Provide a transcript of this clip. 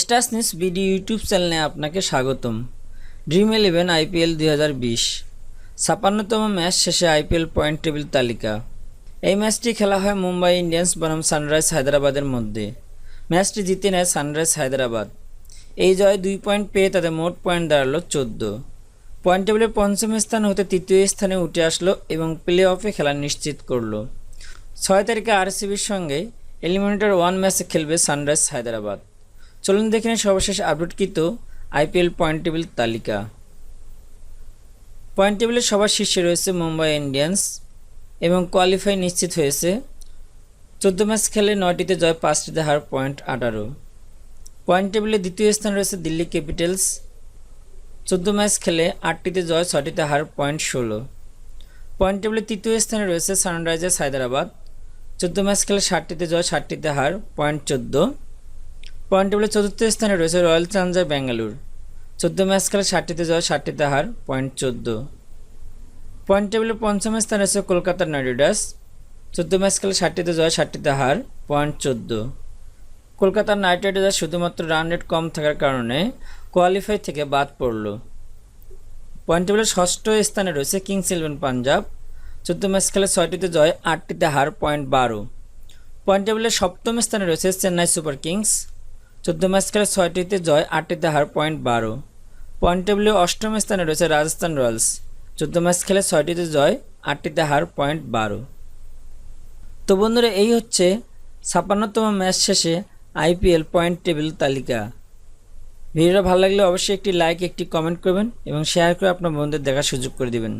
Stars news BD YouTube চ্যানেলে আপনাকে স্বাগতম। ড্রিম ইলেভেন আইপিএল দুই হাজার বিশ। ছাপান্নতম ম্যাচ শেষে আইপিএল পয়েন্ট টেবিল তালিকা। এই ম্যাচটি খেলা হয় মুম্বাই ইন্ডিয়ান্স বনাম সানরাইজ হায়দ্রাবাদের মধ্যে। ম্যাচটি জিতে নেয় সানরাইজ হায়দ্রাবাদ। এই জয় দুই পয়েন্ট পেয়ে তাদের মোট পয়েন্ট দাঁড়াল চোদ্দ। পয়েন্ট টেবিলের পঞ্চম স্থান হতে তৃতীয় স্থানে উঠে আসলো এবং প্লে অফে খেলা নিশ্চিত করল। ছয় তারিখে আরসিবির সঙ্গে এলিমিনেটর ওয়ান ম্যাচে খেলবে সানরাইজ হায়দ্রাবাদ। চলুন দেখে নিন সর্বশেষ আপডেটকৃত আইপিএল পয়েন্ট টেবিল তালিকা। পয়েন্ট টেবিলের সবার শীর্ষে রয়েছে মুম্বাই ইন্ডিয়ান্স এবং কোয়ালিফাই নিশ্চিত হয়েছে। চোদ্দ ম্যাচ খেলে নয়টিতে জয়, পাঁচটিতে হার পয়েন্ট আঠারো। পয়েন্ট টেবিলে দ্বিতীয় স্থান রয়েছে দিল্লি ক্যাপিটালস চোদ্দ ম্যাচ খেলে আটটিতে জয় ছটিতে হার পয়েন্ট ষোলো। পয়েন্ট টেবিলে তৃতীয় স্থানে রয়েছে সানরাইজার্স হায়দ্রাবাদ। চোদ্দ ম্যাচ খেলে ষাটটিতে জয় ষাটটিতে হার পয়েন্ট চোদ্দ। পয়েন্ট টেবিলে চতুর্থ স্থানে রয়েছে রয়্যাল চ্যালেঞ্জার ব্যাঙ্গালোর। চোদ্দ ম্যাচ খেলে ষাটটিতে জয়, ষাটটিতে হার, পয়েন্ট চোদ্দ। পয়েন্ট টেবিলে পঞ্চম স্থানে রয়েছে কলকাতার নাইট রাইডার্স। চোদ্দ ম্যাচ খেলে ষাটটিতে জয়, ষাটটিতে হার, পয়েন্ট চোদ্দ। কলকাতার নাইট রাইডার্স শুধুমাত্র রান রেট কম থাকার কারণে কোয়ালিফাই থেকে বাদ পড়ল। পয়েন্ট টেবিলের ষষ্ঠ স্থানে রয়েছে কিংস ইলেভেন পাঞ্জাব। চোদ্দ ম্যাচ খেলে ছয়টিতে জয়, আটটিতে হার, পয়েন্ট বারো। পয়েন্ট টেবিলের সপ্তম স্থানে রয়েছে চেন্নাই সুপার কিংস। চোদ্দ ম্যাচ খেলে ছয়টিতে জয়, আটটিতে হার পয়েন্ট বারো। পয়েন্ট টেবিলে অষ্টম স্থানে রয়েছে রাজস্থান রয়্যালস। চোদ্দ ম্যাচ খেলে ছয়টিতে জয়, আটটিতে হার পয়েন্ট বারো। তো বন্ধুরা, এই হচ্ছে ছাপ্পান্নতম ম্যাচ শেষে আইপিএল পয়েন্ট টেবিল তালিকা। ভিডিওটা ভালো লাগলে অবশ্যই একটি লাইক একটি কমেন্ট করবেন এবং শেয়ার করে আপনার বন্ধুদের দেখার সুযোগ করে দিবেন।